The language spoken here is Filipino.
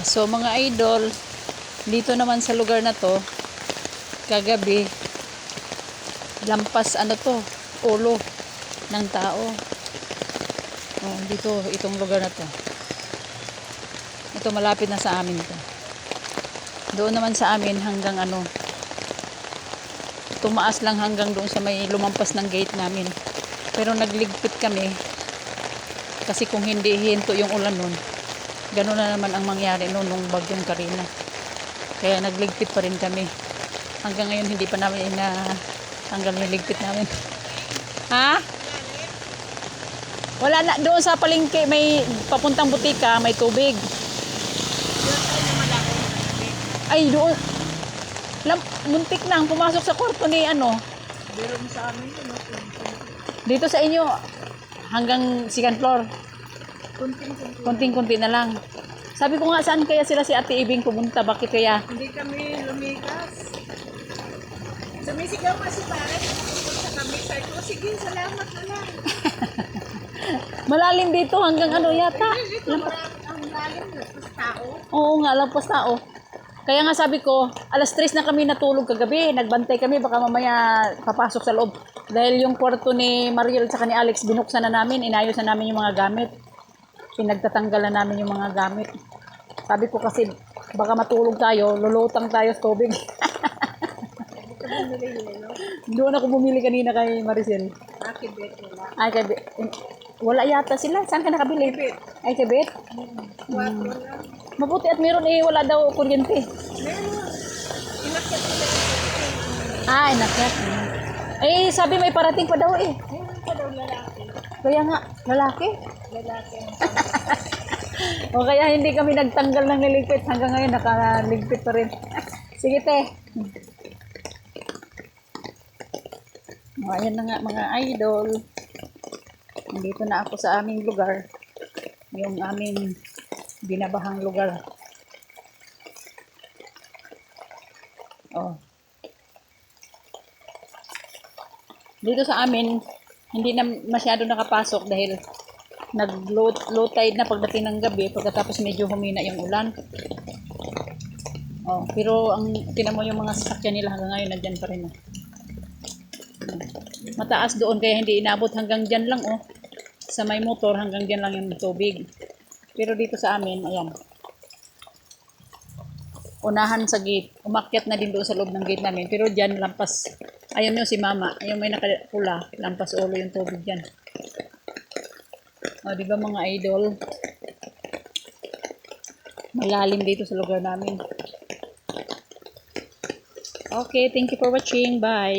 So mga idol, dito naman sa lugar na to, kagabi, lampas ano to, ulo ng tao. Oh, dito, itong lugar na to. Ito malapit na sa amin to. Doon naman sa amin hanggang ano, tumaas lang hanggang doon sa may lumampas ng gate namin. Pero nagligpit kami kasi kung hindi hinto yung ulan nun, gano'n na naman ang mangyari noon nung bagyong Karina. Kaya nagligpit pa rin kami. Hanggang ngayon hindi pa namin na hanggang yung ligpit namin. Ha? Wala na doon sa palengke may papuntang butika, may tubig. Ay, doon. Lam, muntik na ang pumasok sa kwarto ni ano. Meron sa amin? Dito sa inyo hanggang second floor. Konting-konti na lang. Sabi ko nga, saan kaya sila si Ate Ibing pumunta? Bakit kaya? Hindi kami lumikas. Sumisigaw nga si pare, nakapunta kami. Sabi ko, sige, salamat na lang. Malalim dito hanggang ano yata. Dito, marami ang lalim sa tao. Oo nga, lampas tao. Kaya nga sabi ko, alas 3 na kami natulog kagabi. Nagbantay kami, baka mamaya papasok sa loob. Dahil yung kwarto ni Mariel at ni Alex, binuksan na namin, inayos na namin yung mga gamit. Pinagtatanggal na namin yung mga gamit. Sabi ko kasi, baka matulog tayo, lulutang tayo sa tubig. Doon ako bumili kanina kay Maricel. Nakibet nila. Ay, kay Be- wala yata sila. Saan ka nakabili? Kibet. Ay, kay Bet? Kwatro lang. Mabuti at meron eh, wala daw kuryente. Meron. Inakyat Ah, inakyat. Eh, sabi may parating pa daw eh. Meron lalaki. Kaya nga, lalaki. Lalaki. O kaya hindi kami nagtanggal ng niligpit. Hanggang ngayon, nakaligpit pa rin. Sige, te. O, ayan na nga mga idol. Nandito na ako sa aming lugar. Yung aming binabahang lugar. Oh. Dito sa amin, hindi na masyado nakapasok dahil nag-low, low tide na pagdating ng gabi pagkatapos medyo humina yung ulan. Oh, pero ang tinan mo yung mga sasakyan nila hanggang ngayon nandyan pa rin. Oh. Mataas doon kaya hindi inabot hanggang dyan lang oh. Sa may motor hanggang dyan lang yung tubig. Pero dito sa amin, ayan. Unahan sa gate. Umakyat na din doon sa loob ng gate namin. Pero dyan lampas. Ayun yung si mama. Ayun may nakapula. Lampas ulo yung tubig dyan. O, di mga idol? Malalim dito sa lugar namin. Okay, thank you for watching. Bye.